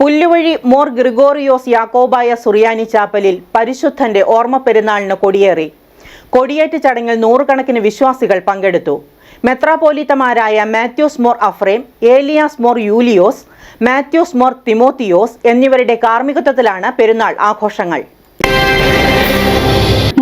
പുല്ലുവഴി മോർ ഗ്രിഗോറിയോസ് യാക്കോബായ സുറിയാനി ചാപ്പലിൽ പരിശുദ്ധന്റെ ഓർമ്മ പെരുന്നാളിന് കൊടിയേറി. കൊടിയേറ്റ് ചടങ്ങിൽ നൂറുകണക്കിന് വിശ്വാസികൾ പങ്കെടുത്തു. മെത്രാപോലിത്തമാരായ മാത്യൂസ് മോർ അഫ്രേം ഏലിയാസ് മോർ യൂലിയോസ് മാത്യൂസ് മോർ തിമോത്തിയോസ് എന്നിവരുടെ കാർമ്മികത്വത്തിലാണ് പെരുന്നാൾ ആഘോഷങ്ങൾ.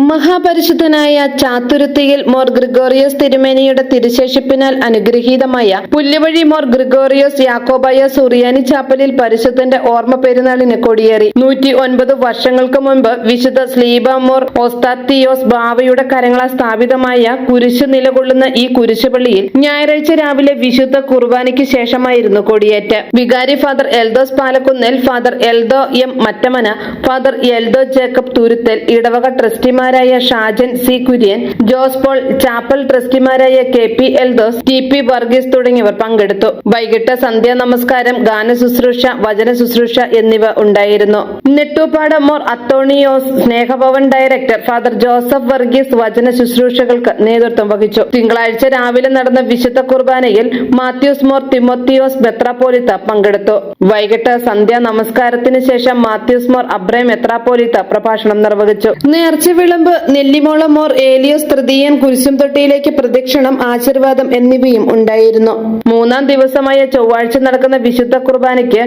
മഹാപരിശുദ്ധനായ ചാത്തുരുത്തിയിൽ മോർ ഗ്രിഗോറിയോസ് തിരുമേനിയുടെ തിരുശേഷിപ്പിനാൽ അനുഗ്രഹീതമായ പുല്ലുവഴി മോർ ഗ്രിഗോറിയോസ് യാക്കോബായ സുറിയാനി ചാപ്പലിൽ പരിശുദ്ധന്റെ ഓർമ്മ പെരുന്നാളിന് കൊടിയേറി. നൂറ്റി ഒൻപത് വർഷങ്ങൾക്ക് മുൻപ് വിശുദ്ധ സ്ലീബ മോർ ഓസ്താത്തിയോസ് ബാവയുടെ കരങ്ങളാൽ സ്ഥാപിതമായ കുരിശ് നിലകൊള്ളുന്ന ഈ കുരിശുപള്ളിയിൽ ഞായറാഴ്ച രാവിലെ വിശുദ്ധ കുർബാനയ്ക്ക് ശേഷമായിരുന്നു കൊടിയേറ്റ്. വികാരി father Eldhose Palakkunnel father Eldho M Mattamana father Eldho Jacob Thuruthel ഇടവക ട്രസ്റ്റിമാരായ Shajan C Kurian Jose Paul chapel ട്രസ്റ്റിമാരായ K P Eldhose T P Varghese തുടങ്ങിയവർ പങ്കെടുത്തു. വൈകിട്ട് സന്ധ്യാ നമസ്കാരം ഗാന ശുശ്രൂഷ വചന ശുശ്രൂഷ എന്നിവ ഉണ്ടായിരുന്നു. നെട്ടൂപ്പാട് മോർ അത്തോണിയോസ് സ്നേഹഭവൻ ഡയറക്ടർ ഫാദർ ജോസഫ് വർഗീസ് വചന ശുശ്രൂഷകൾക്ക് നേതൃത്വം വഹിച്ചു. തിങ്കളാഴ്ച രാവിലെ നടന്ന വിശുദ്ധ കുർബാനയിൽ മാത്യൂസ് മോർ തിമോത്തിയോസ് ബെത്രാപോലിത്ത പങ്കെടുത്തു. വൈകിട്ട് സന്ധ്യാ നമസ്കാരത്തിന് ശേഷം മാത്യൂസ് മോർ അബ്രഹിം എത്രാപോലിത്ത പ്രഭാഷണം നിർവഹിച്ചു. നേർച്ച വിളമ്പ് നെല്ലിമോളം മോർ ഏലിയോസ് തൃതീയൻ കുരിശും തൊട്ടിയിലേക്ക് പ്രദക്ഷിണം ആശീർവാദം എന്നിവയും ഉണ്ടായിരുന്നു. മൂന്നാം ദിവസമായ ചൊവ്വാഴ്ച നടക്കുന്ന വിശുദ്ധ കുർബാനയ്ക്ക്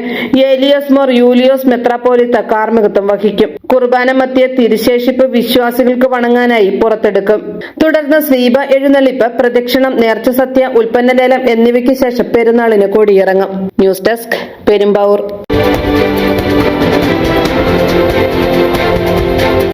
ഏലിയോസ് മോർ യൂലിയോസ് മെത്രാപ്പോലിത്ത കാർമ്മികത്വം വഹിക്കും. കുർബാന മധ്യ തിരുശേഷിപ്പ് വിശ്വാസികൾക്ക് വണങ്ങാനായി പുറത്തെടുക്കും. തുടർന്ന് സ്വീപ എഴുന്നള്ളിപ്പ് പ്രദക്ഷിണം നേർച്ച സത്യ ഉൽപ്പന്ന ലേലം എന്നിവയ്ക്ക് ശേഷം പെരുന്നാളിന് കൊടിയിറങ്ങും. News desk Perumbavoor.